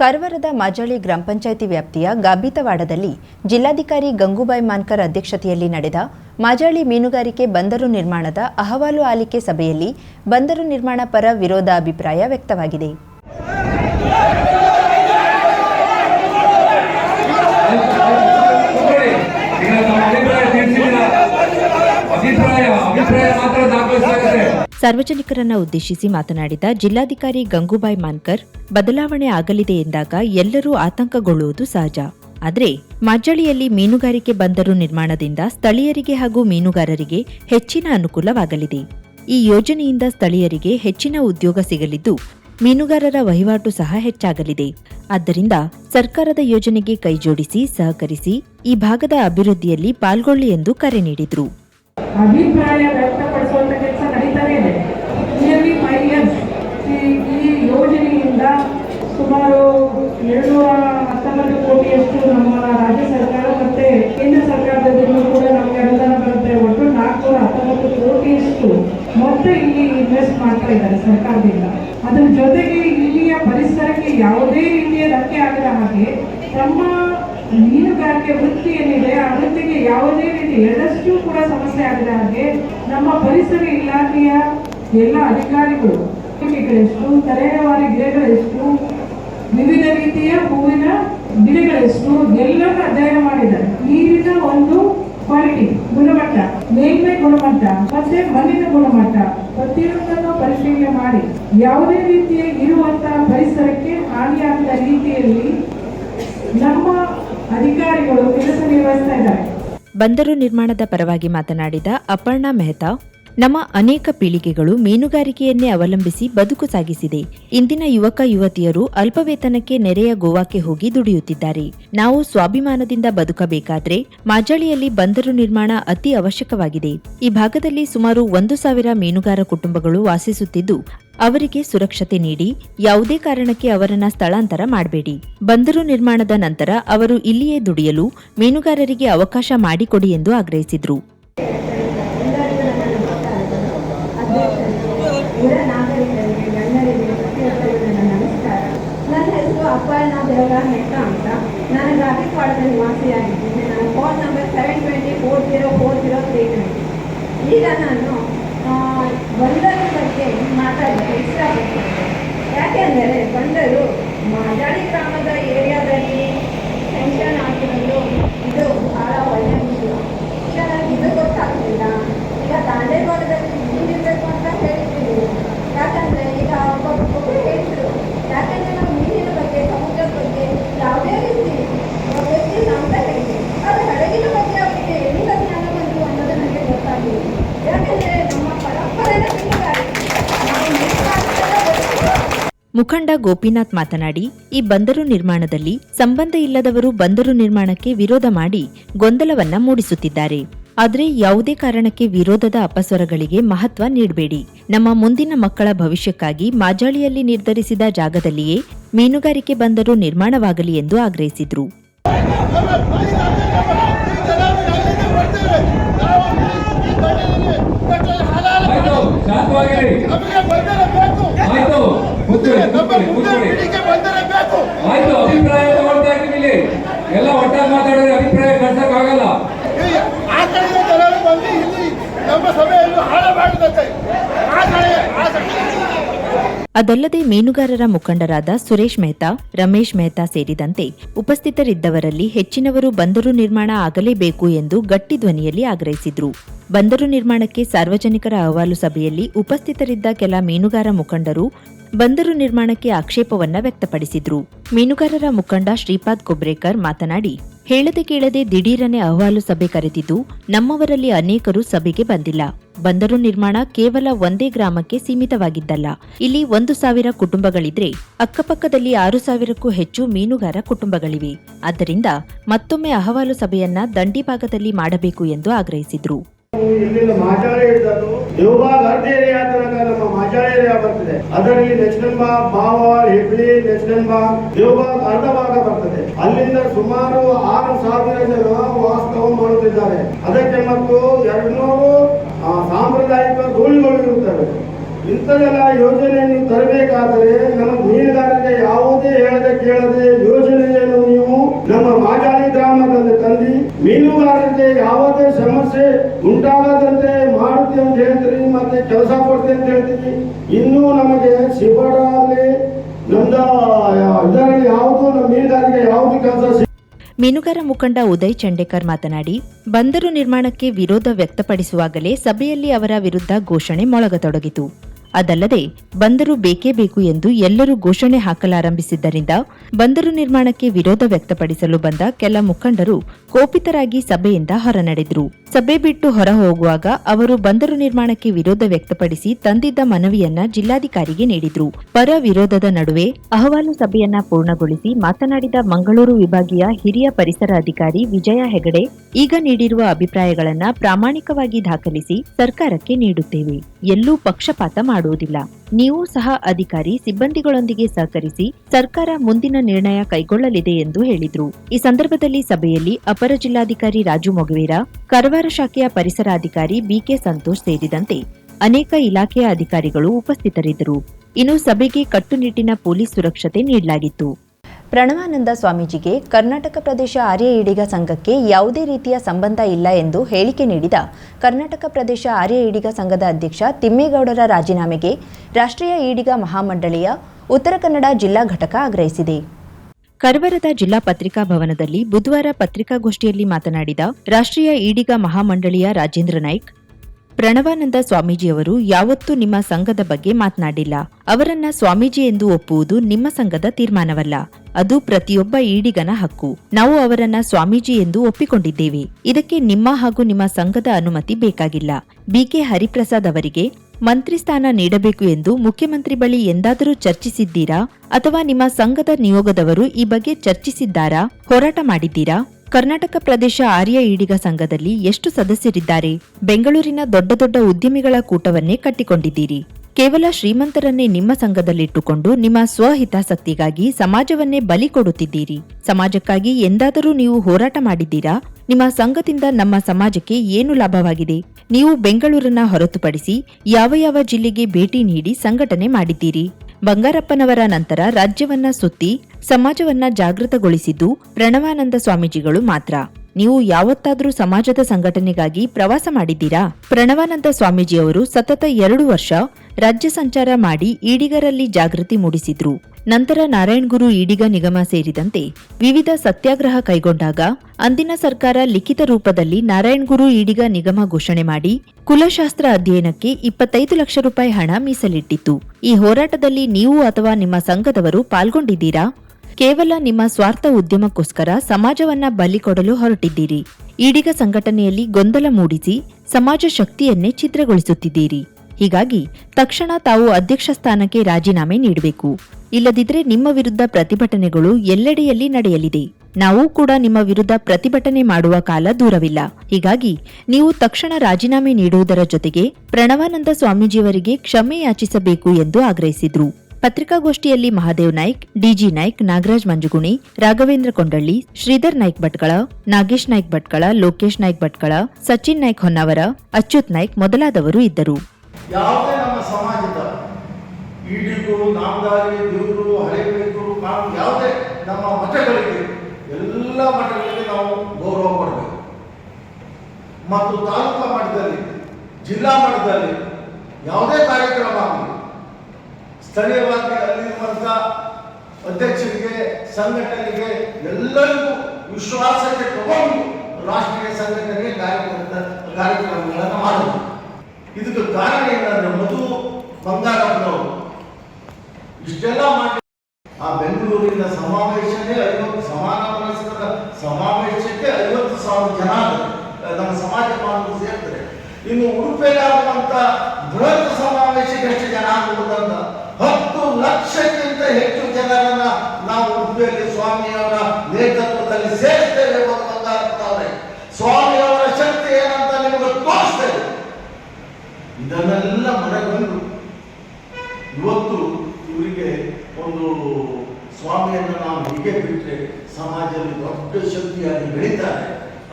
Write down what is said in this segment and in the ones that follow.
ಕಾರವಾರದ ಮಾಜಾಳಿ ಗ್ರಾಮ ಪಂಚಾಯಿತಿ ವ್ಯಾಪ್ತಿಯ ಗಾಬಿತವಾಡದಲ್ಲಿ ಜಿಲ್ಲಾಧಿಕಾರಿ ಗಂಗೂಬಾಯಿ ಮಾನ್ಕರ್ ಅಧ್ಯಕ್ಷತೆಯಲ್ಲಿ ನಡೆದ ಮಾಜಾಳಿ ಮೀನುಗಾರಿಕೆ ಬಂದರು ನಿರ್ಮಾಣದ ಅಹವಾಲು ಆಲಿಕೆ ಸಭೆಯಲ್ಲಿ ಬಂದರು ನಿರ್ಮಾಣ ಪರ ವಿರೋಧ ಅಭಿಪ್ರಾಯ ವ್ಯಕ್ತವಾಗಿದೆ. ಸಾರ್ವಜನಿಕರನ್ನ ಉದ್ದೇಶಿಸಿ ಮಾತನಾಡಿದ ಜಿಲ್ಲಾಧಿಕಾರಿ ಗಂಗೂಬಾಯಿ ಮಾನ್ಕರ್, ಬದಲಾವಣೆ ಆಗಲಿದೆ ಎಂದಾಗ ಎಲ್ಲರೂ ಆತಂಕಗೊಳ್ಳುವುದು ಸಹಜ. ಆದರೆ ಮಾಜಳಿಯಲ್ಲಿ ಮೀನುಗಾರಿಕೆ ಬಂದರು ನಿರ್ಮಾಣದಿಂದ ಸ್ಥಳೀಯರಿಗೆ ಹಾಗೂ ಮೀನುಗಾರರಿಗೆ ಹೆಚ್ಚಿನ ಅನುಕೂಲವಾಗಲಿದೆ. ಈ ಯೋಜನೆಯಿಂದ ಸ್ಥಳೀಯರಿಗೆ ಹೆಚ್ಚಿನ ಉದ್ಯೋಗ ಸಿಗಲಿದ್ದು, ಮೀನುಗಾರರ ವಹಿವಾಟು ಸಹ ಹೆಚ್ಚಾಗಲಿದೆ. ಆದ್ದರಿಂದ ಸರ್ಕಾರದ ಯೋಜನೆಗೆ ಕೈಜೋಡಿಸಿ ಸಹಕರಿಸಿ ಈ ಭಾಗದ ಅಭಿವೃದ್ಧಿಯಲ್ಲಿ ಪಾಲ್ಗೊಳ್ಳಿ ಎಂದು ಕರೆ ನೀಡಿದರು. ಅಭಿಪ್ರಾಯ ವ್ಯಕ್ತಪಡಿಸುವಂತ ಕೆಲಸ ನಡೀತಾನೆ ಇದೆ ನಿಯರ್ಲಿ ಫೈವ್ ಇಯರ್ಸ್ ಈ ಯೋಜನೆಯಿಂದ ಸುಮಾರು ಏಳ್ನೂರ ಹತ್ತೊಂಬತ್ತು ಕೋಟಿಯಷ್ಟು ನಮ್ಮ ರಾಜ್ಯ ಸರ್ಕಾರ ಮತ್ತೆ ಕೇಂದ್ರ ಸರ್ಕಾರದಿಂದ ಕೂಡ ನಮಗೆ ಅನುದಾನ ಬರುತ್ತೆ. ಒಟ್ಟು ನಾಲ್ಕುನೂರ ಹತ್ತೊಂಬತ್ತು ಕೋಟಿಯಷ್ಟು ಮೊತ್ತ ಇಲ್ಲಿ ಇನ್ವೆಸ್ಟ್ ಮಾಡ್ತಾ ಇದ್ದಾರೆ ಸರ್ಕಾರದಿಂದ. ಅದರ ಜೊತೆಗೆ ಇಲ್ಲಿಯ ಪರಿಸರಕ್ಕೆ ಯಾವುದೇ ರೀತಿಯ ಧಕ್ಕೆ ಆಗದ ಹಾಗೆ ತಮ್ಮ ಮೀನುಗಾರಿಕೆ ವೃತ್ತಿ ಏನಿದೆ, ಆ ವೃತ್ತಿಗೆ ಯಾವುದೇ ರೀತಿ ಎಳ್ಳಷ್ಟು ಕೂಡ ಸಮಸ್ಯೆ ಆಗದ ಹಾಗೆ ನಮ್ಮ ಪರಿಸರ ಇಲಾಖೆಯ ಎಲ್ಲ ಅಧಿಕಾರಿಗಳು ಗಿಡಗಳೆಷ್ಟು ತರಹೇವಾರಿ ಗಿಡಗಳೆಷ್ಟು ವಿವಿಧ ರೀತಿಯ ಹೂವಿನ ಗಿಡಗಳೆಷ್ಟು ಎಲ್ಲವನ್ನ ಅಧ್ಯಯನ ಮಾಡಿದ್ದಾರೆ. ನೀರಿನ ಒಂದು ಕ್ವಾಲಿಟಿ ಗುಣಮಟ್ಟ, ಮೇಲ್ಮೈ ಗುಣಮಟ್ಟ, ಮತ್ತೆ ಮಣ್ಣಿನ ಗುಣಮಟ್ಟ ಪ್ರತಿಯೊಂದನ್ನು ಪರಿಶೀಲನೆ ಮಾಡಿ. ಯಾವುದೇ ರೀತಿಯ ಇರುವಂತಹ ಪರಿಸರಕ್ಕೆ ಹಾನಿಯಾಗದ ರೀತಿಯಲ್ಲಿ ನಮ್ಮ ಅಧಿಕಾರಿಗಳು ಕೆಲಸ ನಿರ್ವಹಿಸ್ತಾ ಇದ್ದಾರೆ. ಬಂದರು ನಿರ್ಮಾಣದ ಪರವಾಗಿ ಮಾತನಾಡಿದ ಅಪರ್ಣಾ ಮೆಹ್ತಾ ನಮ್ಮ ಅನೇಕ ಪೀಳಿಗೆಗಳು ಮೀನುಗಾರಿಕೆಯನ್ನೇ ಅವಲಂಬಿಸಿ ಬದುಕು ಸಾಗಿಸಿದೆ. ಇಂದಿನ ಯುವಕ ಯುವತಿಯರು ಅಲ್ಪ ವೇತನಕ್ಕೆ ನೆರೆಯ ಗೋವಾಕ್ಕೆ ಹೋಗಿ ದುಡಿಯುತ್ತಿದ್ದಾರೆ. ನಾವು ಸ್ವಾಭಿಮಾನದಿಂದ ಬದುಕಬೇಕಾದ್ರೆ ಮಾಜಳಿಯಲ್ಲಿ ಬಂದರು ನಿರ್ಮಾಣ ಅತಿ ಅವಶ್ಯಕವಾಗಿದೆ. ಈ ಭಾಗದಲ್ಲಿ ಸುಮಾರು ಒಂದು ಸಾವಿರ ಮೀನುಗಾರ ಕುಟುಂಬಗಳು ವಾಸಿಸುತ್ತಿದ್ದು, ಅವರಿಗೆ ಸುರಕ್ಷತೆ ನೀಡಿ ಯಾವುದೇ ಕಾರಣಕ್ಕೆ ಅವರನ್ನ ಸ್ಥಳಾಂತರ ಮಾಡಬೇಡಿ. ಬಂದರು ನಿರ್ಮಾಣದ ನಂತರ ಅವರು ಇಲ್ಲಿಯೇ ದುಡಿಯಲು ಮೀನುಗಾರರಿಗೆ ಅವಕಾಶ ಮಾಡಿಕೊಡಿ ಎಂದು ಆಗ್ರಹಿಸಿದರು. ಊರ ನಾಗರಿಕರಿಗೆ ಗಣ್ಯರಿಗೆ, ಪ್ರತಿಯೊಬ್ಬರಿಗೂ ನನ್ನ ನಮಸ್ಕಾರ. ನನ್ನ ಹೆಸರು ಅಪ್ಪಣ್ಣ ದೇವರ ಮೆಟ್ಟ ಅಂತ. ನಾನು ಗಾಬಿಪಾಡದ ನಿವಾಸಿಯಾಗಿದ್ದೇನೆ. ನನ್ನ phone number seven twenty four zero four zero three twenty ಈಗ ನಾನು ಬಂದರು ಬಗ್ಗೆ ಮಾತಾಡಲಿಕ್ಕೆ ಇಷ್ಟಪಡ್ತೀನಿ. ಯಾಕೆಂದರೆ ಬಂದರು ಮಾಜಾಳಿ ಗ್ರಾಮದ ಏರಿಯಾದಲ್ಲಿ ಟೆನ್ಷನ್ ಆಗಿರೋದು ಇದು ಬಹಳ ಒಳ್ಳೆಯ ವಿಷಯ ಈಗ ನನಗೆ ಇದು ಗೊತ್ತಾಗ್ತಿಲ್ಲ ಈಗ ದಾಂಡೆ ಭಾಗದಲ್ಲಿ ಮೀನಿರ್ಬೇಕು ಅಂತ ಹೇಳ್ತೀವಿ ಯಾಕಂದ್ರೆ ಈಗ ಒಬ್ಬೊಬ್ರು ಹೇಳಿದ್ರು ಯಾಕಂದ್ರೆ ನಾವು ಮೀನಿನ ಬಗ್ಗೆ ಸಮುದ್ರದ ಬಗ್ಗೆ ಯಾವುದೇ ರೀತಿ ಗೊತ್ತಿಲ್ಲ ಅಂತ ಹೇಳ್ತೀವಿ ಆದರೆ ಹಡಗಿನ ಬಗ್ಗೆ ಅವರಿಗೆ ಎಲ್ಲಿಂದ ಜ್ಞಾನ ಬಂತು ಅನ್ನೋದು ನನಗೆ ಗೊತ್ತಾಗಿಲ್ಲ ಯಾಕಂದ್ರೆ ನಮ್ಮ ಪರಂಪರೆನ ಮೀನುಗಾರಿಕೆ ನಾವು ಮೀನುಗಾರಿಕೆಯನ್ನ ಬದುಕು ಮುಖಂಡ ಗೋಪಿನಾಥ್ ಮಾತನಾಡಿ, ಈ ಬಂದರು ನಿರ್ಮಾಣದಲ್ಲಿ ಸಂಬಂಧ ಇಲ್ಲದವರು ಬಂದರು ನಿರ್ಮಾಣಕ್ಕೆ ವಿರೋಧ ಮಾಡಿ ಗೊಂದಲವನ್ನ ಮೂಡಿಸುತ್ತಿದ್ದಾರೆ. ಆದರೆ ಯಾವುದೇ ಕಾರಣಕ್ಕೆ ವಿರೋಧದ ಅಪಸ್ವರಗಳಿಗೆ ಮಹತ್ವ ನೀಡಬೇಡಿ. ನಮ್ಮ ಮುಂದಿನ ಮಕ್ಕಳ ಭವಿಷ್ಯಕ್ಕಾಗಿ ಮಾಜಾಳಿಯಲ್ಲಿ ನಿರ್ಧರಿಸಿದ ಜಾಗದಲ್ಲಿಯೇ ಮೀನುಗಾರಿಕೆ ಬಂದರು ನಿರ್ಮಾಣವಾಗಲಿ ಎಂದು ಆಗ್ರಹಿಸಿದರು. ಆಯ್ತು ಅಭಿಪ್ರಾಯ ತಗೊಳ್ತಾ ಇದ್ದೀವಿ ಇಲ್ಲಿ. ಎಲ್ಲ ಒಟ್ಟಾಗಿ ಮಾತಾಡಿದ್ರೆ ಅಭಿಪ್ರಾಯ ಕಳ್ಸಕ್ ಆಗಲ್ಲ ನಮ್ಮ ಸಭೆಯನ್ನು ಅದಲ್ಲದೆ ಮೀನುಗಾರರ ಮುಖಂಡರಾದ ಸುರೇಶ್ ಮೆಹ್ತಾ ರಮೇಶ್ ಮೆಹ್ತಾ ಸೇರಿದಂತೆ ಉಪಸ್ಥಿತರಿದ್ದವರಲ್ಲಿ ಹೆಚ್ಚಿನವರು ಬಂದರು ನಿರ್ಮಾಣ ಆಗಲೇಬೇಕು ಎಂದು ಗಟ್ಟಿ ಧ್ವನಿಯಲ್ಲಿ ಆಗ್ರಹಿಸಿದ್ರು. ಬಂದರು ನಿರ್ಮಾಣಕ್ಕೆ ಸಾರ್ವಜನಿಕರ ಅಹವಾಲು ಸಭೆಯಲ್ಲಿ ಉಪಸ್ಥಿತರಿದ್ದ ಕೆಲ ಮೀನುಗಾರ ಮುಖಂಡರು ಬಂದರು ನಿರ್ಮಾಣಕ್ಕೆ ಆಕ್ಷೇಪವನ್ನ ವ್ಯಕ್ತಪಡಿಸಿದ್ರು. ಮೀನುಗಾರರ ಮುಖಂಡ ಶ್ರೀಪಾದ್ ಕೊಬ್ರೇಕರ್ ಮಾತನಾಡಿ, ಹೇಳದೆ ಕೇಳದೆ ದಿಢೀರನೆ ಅಹವಾಲು ಸಭೆ ಕರೆದಿದ್ದು, ನಮ್ಮವರಲ್ಲಿ ಅನೇಕರು ಸಭೆಗೆ ಬಂದಿಲ್ಲ. ಬಂದರು ನಿರ್ಮಾಣ ಕೇವಲ ಒಂದೇ ಗ್ರಾಮಕ್ಕೆ ಸೀಮಿತವಾಗಿದ್ದಲ್ಲ. ಇಲ್ಲಿ ಒಂದು ಸಾವಿರ ಕುಟುಂಬಗಳಿದ್ರೆ, ಅಕ್ಕಪಕ್ಕದಲ್ಲಿ ಆರು ಸಾವಿರಕ್ಕೂ ಹೆಚ್ಚು ಮೀನುಗಾರ ಕುಟುಂಬಗಳಿವೆ. ಆದ್ದರಿಂದ ಮತ್ತೊಮ್ಮೆ ಅಹವಾಲು ಸಭೆಯನ್ನ ದಂಡಿ ಭಾಗದಲ್ಲಿ ಮಾಡಬೇಕು ಎಂದು ಆಗ್ರಹಿಸಿದ್ರು ಇಲ್ಲಿಂದ ಮಾಜಾಳ ಹಿಡಿದು ದೇವಬಾಗ್ ಅರ್ಧ ಏರಿಯಾ ತನಕ ನಮ್ಮ ಮಾಜಾಳ ಏರಿಯಾ ಅದರಲ್ಲಿ ನೆಚ್ಕನ್ಬಾಗ್ ಮಾವಾರ್ ಹೆಬ್ಳಿ ನೆಚ್ಕನ್ಬಾಗ್ ದೇವಬಾಗ್ ಅರ್ಧ ಭಾಗ ಬರ್ತದೆ. ಅಲ್ಲಿಂದ ಸುಮಾರು ಆರು ಸಾವಿರ ಜನ ವಾಸ್ತವ ಮಾಡುತ್ತಿದ್ದಾರೆ. ಅದಕ್ಕೆ ಮತ್ತು ಎರಡ್ನೂರು ಸಾಂಪ್ರದಾಯಿಕ ದೋಣಿಗಳು ಇರುತ್ತವೆ. ಇಂಥದೆಲ್ಲ ಯೋಜನೆಯನ್ನು ತರಬೇಕಾದರೆ ನಮ್ಮ ಮೀನುಗಾರರಿಗೆ ಯಾವುದೇ ಹೇಳದೆ ಕೇಳದೆ ಯೋಜನೆಯನ್ನು ನೀವು ನಮ್ಮ ಮಾಜಾಳಿ ಗ್ರಾಮದಲ್ಲಿ ತಂದಿ ಮೀನುಗಾರರಿಗೆ ಯಾವುದೇ ಸಮಸ್ಯೆ ಉಂಟಾಗದಂತೆ ಮಾಡುತ್ತೆ ಅಂತ ಹೇಳ್ತೀರಿ, ಮತ್ತೆ ಕೆಲಸ ಕೊಡ್ತೀವಿ ಅಂತ ಹೇಳ್ತೀವಿ ಇನ್ನೂ ನಮಗೆ ಶಿಬಡ ಆಗಲಿ ನಮ್ದ ಇದರಲ್ಲಿ ಯಾವುದು, ನಮ್ಮ ಮೀನುಗಾರಿಕೆ ಯಾವುದು ಕೆಲಸ ಮೀನುಗಾರ ಮುಖಂಡ ಉದಯ್ ಚಂಡೇಕರ್ ಮಾತನಾಡಿ, ಬಂದರು ನಿರ್ಮಾಣಕ್ಕೆ ವಿರೋಧ ವ್ಯಕ್ತಪಡಿಸುವಾಗಲೇ ಸಭೆಯಲ್ಲಿ ಅವರ ವಿರುದ್ಧ ಘೋಷಣೆ ಮೊಳಗತೊಡಗಿತು. ಅದಲ್ಲದೆ ಬಂದರು ಬೇಕೇ ಬೇಕು ಎಂದು ಎಲ್ಲರೂ ಘೋಷಣೆ ಹಾಕಲಾರಂಭಿಸಿದ್ದರಿಂದ ಬಂದರು ನಿರ್ಮಾಣಕ್ಕೆ ವಿರೋಧ ವ್ಯಕ್ತಪಡಿಸಲು ಬಂದ ಕೆಲ ಮುಖಂಡರು ಕೋಪಿತರಾಗಿ ಸಭೆಯಿಂದ ಹೊರನಡೆದರು. ಸಭೆ ಬಿಟ್ಟು ಹೊರ ಹೋಗುವಾಗ ಅವರು ಬಂದರು ನಿರ್ಮಾಣಕ್ಕೆ ವಿರೋಧ ವ್ಯಕ್ತಪಡಿಸಿ ತಂದಿದ್ದ ಮನವಿಯನ್ನ ಜಿಲ್ಲಾಧಿಕಾರಿಗೆ ನೀಡಿದ್ರು. ಪರ ವಿರೋಧದ ನಡುವೆ ಅಹವಾಲು ಸಭೆಯನ್ನ ಪೂರ್ಣಗೊಳಿಸಿ ಮಾತನಾಡಿದ ಮಂಗಳೂರು ವಿಭಾಗೀಯ ಹಿರಿಯ ಪರಿಸರ ಅಧಿಕಾರಿ ವಿಜಯ ಹೆಗಡೆ, ಈಗ ನೀಡಿರುವ ಅಭಿಪ್ರಾಯಗಳನ್ನ ಪ್ರಾಮಾಣಿಕವಾಗಿ ದಾಖಲಿಸಿ ಸರ್ಕಾರಕ್ಕೆ ನೀಡುತ್ತೇವೆ. ಎಲ್ಲೂ ಪಕ್ಷಪಾತ ಮಾಡುವುದಿಲ್ಲ. ನೀವು ಸಹ ಅಧಿಕಾರಿ, ಸಿಬ್ಬಂದಿಗಳೊಂದಿಗೆ ಸಹಕರಿಸಿ ಸರ್ಕಾರ ಮುಂದಿನ ನಿರ್ಣಯ ಕೈಗೊಳ್ಳಲಿದೆ ಎಂದು ಹೇಳಿದರು. ಈ ಸಂದರ್ಭದಲ್ಲಿ ಸಭೆಯಲ್ಲಿ ಅಪರ ಜಿಲ್ಲಾಧಿಕಾರಿ ರಾಜು ಮೊಗವೀರ, ಕಾರವಾರ ಶಾಖೆಯ ಪರಿಸರಾಧಿಕಾರಿ ಬಿಕೆ ಸಂತೋಷ್ ಸೇರಿದಂತೆ ಅನೇಕ ಇಲಾಖೆಯ ಅಧಿಕಾರಿಗಳು ಉಪಸ್ಥಿತರಿದ್ದರು. ಇನ್ನು ಸಭೆಗೆ ಕಟ್ಟುನಿಟ್ಟಿನ ಪೊಲೀಸ್ ಸುರಕ್ಷತೆ ನೀಡಲಾಗಿತ್ತು. ಪ್ರಣವಾನಂದ ಸ್ವಾಮೀಜಿಗೆ ಕರ್ನಾಟಕ ಪ್ರದೇಶ ಆರ್ಯ ಈಡಿಗ ಸಂಘಕ್ಕೆ ಯಾವುದೇ ರೀತಿಯ ಸಂಬಂಧ ಇಲ್ಲ ಎಂದು ಹೇಳಿಕೆ ನೀಡಿದ ಕರ್ನಾಟಕ ಪ್ರದೇಶ ಆರ್ಯ ಈಡಿಗ ಸಂಘದ ಅಧ್ಯಕ್ಷ ತಿಮ್ಮೇಗೌಡರ ರಾಜೀನಾಮೆಗೆ ರಾಷ್ಟ್ರೀಯ ಈಡಿಗ ಮಹಾಮಂಡಳಿಯ ಉತ್ತರ ಕನ್ನಡ ಜಿಲ್ಲಾ ಘಟಕ ಆಗ್ರಹಿಸಿದೆ. ಕರವರದ ಜಿಲ್ಲಾ ಪತ್ರಿಕಾ ಭವನದಲ್ಲಿ ಬುಧವಾರ ಪತ್ರಿಕಾಗೋಷ್ಠಿಯಲ್ಲಿ ಮಾತನಾಡಿದ ರಾಷ್ಟ್ರೀಯ ಈಡಿಗ ಮಹಾಮಂಡಳಿಯ ರಾಜೇಂದ್ರ ನಾಯ್ಕ್ ಪ್ರಣವಾನಂದ ಸ್ವಾಮೀಜಿಯವರು ಯಾವತ್ತೂ ನಿಮ್ಮ ಸಂಘದ ಬಗ್ಗೆ ಮಾತನಾಡಿಲ್ಲ. ಅವರನ್ನ ಸ್ವಾಮೀಜಿ ಎಂದು ಒಪ್ಪುವುದು ನಿಮ್ಮ ಸಂಘದ ತೀರ್ಮಾನವಲ್ಲ. ಅದು ಪ್ರತಿಯೊಬ್ಬ ಈಡಿಗನ ಹಕ್ಕು. ನಾವು ಅವರನ್ನ ಸ್ವಾಮೀಜಿ ಎಂದು ಒಪ್ಪಿಕೊಂಡಿದ್ದೇವೆ. ಇದಕ್ಕೆ ನಿಮ್ಮ ಹಾಗೂ ನಿಮ್ಮ ಸಂಘದ ಅನುಮತಿ ಬೇಕಾಗಿಲ್ಲ. ಬಿಕೆ ಹರಿಪ್ರಸಾದ್ ಅವರಿಗೆ ಮಂತ್ರಿ ಸ್ಥಾನ ನೀಡಬೇಕು ಎಂದು ಮುಖ್ಯಮಂತ್ರಿ ಬಳಿ ಎಂದಾದರೂ ಚರ್ಚಿಸಿದ್ದೀರಾ? ಅಥವಾ ನಿಮ್ಮ ಸಂಘದ ನಿಯೋಗದವರು ಈ ಬಗ್ಗೆ ಚರ್ಚಿಸಿದ್ದಾರಾ? ಹೋರಾಟ ಮಾಡಿದ್ದೀರಾ? ಕರ್ನಾಟಕ ಪ್ರದೇಶ ಆರ್ಯ ಈಡಿಗ ಸಂಘದಲ್ಲಿ ಎಷ್ಟು ಸದಸ್ಯರಿದ್ದಾರೆ? ಬೆಂಗಳೂರಿನ ದೊಡ್ಡ ದೊಡ್ಡ ಉದ್ಯಮಿಗಳ ಕೂಟವನ್ನೇ ಕಟ್ಟಿಕೊಂಡಿದ್ದೀರಿ. ಕೇವಲ ಶ್ರೀಮಂತರನ್ನೇ ನಿಮ್ಮ ಸಂಘದಲ್ಲಿಟ್ಟುಕೊಂಡು ನಿಮ್ಮ ಸ್ವಹಿತಾಸಕ್ತಿಗಾಗಿ ಸಮಾಜವನ್ನೇ ಬಲಿ ಕೊಡುತ್ತಿದ್ದೀರಿ. ಸಮಾಜಕ್ಕಾಗಿ ಎಂದಾದರೂ ನೀವು ಹೋರಾಟ ಮಾಡಿದ್ದೀರಾ? ನಿಮ್ಮ ಸಂಘದಿಂದ ನಮ್ಮ ಸಮಾಜಕ್ಕೆ ಏನು ಲಾಭವಾಗಿದೆ? ನೀವು ಬೆಂಗಳೂರನ್ನ ಹೊರತುಪಡಿಸಿ ಯಾವ ಯಾವ ಜಿಲ್ಲೆಗೆ ಭೇಟಿ ನೀಡಿ ಸಂಘಟನೆ ಮಾಡಿದ್ದೀರಿ? ಬಂಗಾರಪ್ಪನವರ ನಂತರ ರಾಜ್ಯವನ್ನ ಸುತ್ತಿ, ಸಮಾಜವನ್ನ ಜಾಗೃತಗೊಳಿಸಿದ್ದು ಪ್ರಣವಾನಂದ ಸ್ವಾಮೀಜಿಗಳು ಮಾತ್ರ. ನೀವು ಯಾವತ್ತಾದರೂ ಸಮಾಜದ ಸಂಘಟನೆಗಾಗಿ ಪ್ರವಾಸ ಮಾಡಿದ್ದೀರಾ? ಪ್ರಣವಾನಂದ ಸ್ವಾಮೀಜಿಯವರು ಸತತ ಎರಡು ವರ್ಷ ರಾಜ್ಯ ಸಂಚಾರ ಮಾಡಿ ಈಡಿಗರಲ್ಲಿ ಜಾಗೃತಿ ಮೂಡಿಸಿದ್ರು. ನಂತರ ನಾರಾಯಣಗುರು ಈಡಿಗ ನಿಗಮ ಸೇರಿದಂತೆ ವಿವಿಧ ಸತ್ಯಾಗ್ರಹ ಕೈಗೊಂಡಾಗ ಅಂದಿನ ಸರ್ಕಾರ ಲಿಖಿತ ರೂಪದಲ್ಲಿ ನಾರಾಯಣಗುರು ಈಡಿಗ ನಿಗಮ ಘೋಷಣೆ ಮಾಡಿ ಕುಲಶಾಸ್ತ್ರ ಅಧ್ಯಯನಕ್ಕೆ ಇಪ್ಪತ್ತೈದು ಲಕ್ಷ ರೂಪಾಯಿ ಹಣ ಮೀಸಲಿಟ್ಟಿತ್ತು. ಈ ಹೋರಾಟದಲ್ಲಿ ನೀವು ಅಥವಾ ನಿಮ್ಮ ಸಂಘದವರು ಪಾಲ್ಗೊಂಡಿದ್ದೀರಾ? ಕೇವಲ ನಿಮ್ಮ ಸ್ವಾರ್ಥ ಉದ್ಯಮಕ್ಕೋಸ್ಕರ ಸಮಾಜವನ್ನ ಬಲಿ ಕೊಡಲು ಹೊರಟಿದ್ದೀರಿ. ಈಡಿಗ ಸಂಘಟನೆಯಲ್ಲಿ ಗೊಂದಲ ಮೂಡಿಸಿ ಸಮಾಜ ಶಕ್ತಿಯನ್ನೇ ಛಿದ್ರಗೊಳಿಸುತ್ತಿದ್ದೀರಿ. ಹೀಗಾಗಿ ತಕ್ಷಣ ತಾವು ಅಧ್ಯಕ್ಷ ಸ್ಥಾನಕ್ಕೆ ರಾಜೀನಾಮೆ ನೀಡಬೇಕು. ಇಲ್ಲದಿದ್ರೆ ನಿಮ್ಮ ವಿರುದ್ಧ ಪ್ರತಿಭಟನೆಗಳು ಎಲ್ಲೆಡೆಯಲ್ಲಿ ನಡೆಯಲಿದೆ. ನಾವು ಕೂಡ ನಿಮ್ಮ ವಿರುದ್ಧ ಪ್ರತಿಭಟನೆ ಮಾಡುವ ಕಾಲ ದೂರವಿಲ್ಲ. ಹೀಗಾಗಿ ನೀವು ತಕ್ಷಣ ರಾಜೀನಾಮೆ ನೀಡುವುದರ ಜೊತೆಗೆ ಪ್ರಣವಾನಂದ ಸ್ವಾಮೀಜಿಯವರಿಗೆ ಕ್ಷಮೆ ಯಾಚಿಸಬೇಕು ಎಂದು ಆಗ್ರಹಿಸಿದ್ರು. ಪತ್ರಿಕಾಗೋಷ್ಠಿಯಲ್ಲಿ ಮಹಾದೇವ್ ನಾಯ್ಕ್, ಡಿಜಿ ನಾಯ್ಕ್, ನಾಗರಾಜ್ ಮಂಜುಗುಣಿ, ರಾಘವೇಂದ್ರ ಕೊಂಡಳ್ಳಿ, ಶ್ರೀಧರ್ ನಾಯ್ಕ್ ಭಟ್ಕಳ, ನಾಗೇಶ್ ನಾಯ್ಕ್ ಭಟ್ಕಳ, ಲೋಕೇಶ್ ನಾಯ್ಕ್ ಭಟ್ಕಳ, ಸಚಿನ್ ನಾಯ್ಕ್ ಹೊನ್ನಾವರ, ಅಚ್ಯುತ್ ನಾಯ್ಕ್ ಮೊದಲಾದವರು ಇದ್ದರು. ಯಾವುದೇ ನಮ್ಮ ಸಮಾಜದ ಈಡಿಗರು ನಾಮದಾರಿ ದೇವರು ಹಳೆಬೀಡು ನಾವು ಯಾವುದೇ ನಮ್ಮ ಮಠಗಳಿಗೆ, ಎಲ್ಲ ಮಠಗಳಿಗೆ ನಾವು ಗೌರವ ಕೊಡಬೇಕು. ಮತ್ತು ತಾಲೂಕಾ ಮಟ್ಟದಲ್ಲಿ, ಜಿಲ್ಲಾ ಮಟ್ಟದಲ್ಲಿ ಯಾವುದೇ ಕಾರ್ಯಕ್ರಮ ಆಗಲಿ ಸ್ಥಳೀಯವಾಗಿ ಅಲ್ಲಿರುವಂಥ ಅಧ್ಯಕ್ಷರಿಗೆ, ಸಂಘಟನೆಗೆ ಎಲ್ಲರಿಗೂ ವಿಶ್ವಾಸಕ್ಕೆ ತಗೊಂಡು ರಾಷ್ಟ್ರೀಯ ಸಂಘಟನೆಗೆ ಕಾರ್ಯಕ್ರಮ ಕಾರ್ಯಕ್ರಮಗಳನ್ನು ಮಾಡೋದು ಇದಕ್ಕೆ ಕಾರಣ ಏನಂದ್ರೆ ಮಧು ಬಂಗಾರಪ್ಪನವರು ಇಷ್ಟೆಲ್ಲ ಮಾಡಿ ಆ ಬೆಂಗಳೂರಿನ ಸಮಾವೇಶನೇ ಐವತ್ತು ಸಮಾನ ಮನಸ್ಕರ ಸಮಾವೇಶಕ್ಕೆ ಐವತ್ತು ಸಾವಿರ ಜನ. ನಮ್ಮ ಸಮಾಜ ಬಾಂಧವರು ಸೇರ್ತಾರೆ ಇನ್ನು ಉಡುಪಿಯಲ್ಲಿ ಆಗುವಂತ ಬೃಹತ್ ಸಮಾವೇಶಕ್ಕೆ ಎಷ್ಟು ಜನ ಆಗುವುದಂತ ಹತ್ತು ಲಕ್ಷಕ್ಕಿಂತ ಹೆಚ್ಚು ಜನರನ್ನ ನಾವು ಉಡುಪಿಯಲ್ಲಿ ಸ್ವಾಮಿಯವರ ನೇತೃತ್ವದಲ್ಲಿ ಸೇರ್ತೇವೆ ಮಧು ಬಂಗಾರಪ್ಪನವರೇ ಸ್ವಾಮಿಯವರ ಶಕ್ತಿ ಏನಂತ ನಿಮಗೆ ತೋರಿಸ್ತೇವೆ ಇದನ್ನೆಲ್ಲ ಮನಗಂಡು ಇವತ್ತು ಇವರಿಗೆ ಒಂದು ಸ್ವಾಮಿಯನ್ನು ನಾವು ಹೀಗೆ ಬಿಟ್ಟರೆ ಸಮಾಜದಲ್ಲಿ ದೊಡ್ಡ ಶಕ್ತಿಯಾಗಿ ಬೆಳೀತಾರೆ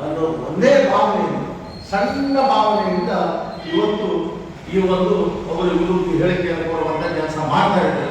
ಅನ್ನೋ ಒಂದೇ ಭಾವನೆಯಿಂದ, ಸಣ್ಣ ಭಾವನೆಯಿಂದ ಇವತ್ತು ಈ ಒಂದು ಅವರು ವಿರುದ್ಧ ಹೇಳಿಕೆಯನ್ನು ಕೊಡುವಂತ ಕೆಲಸ ಮಾಡ್ತಾ ಇದ್ದಾರೆ.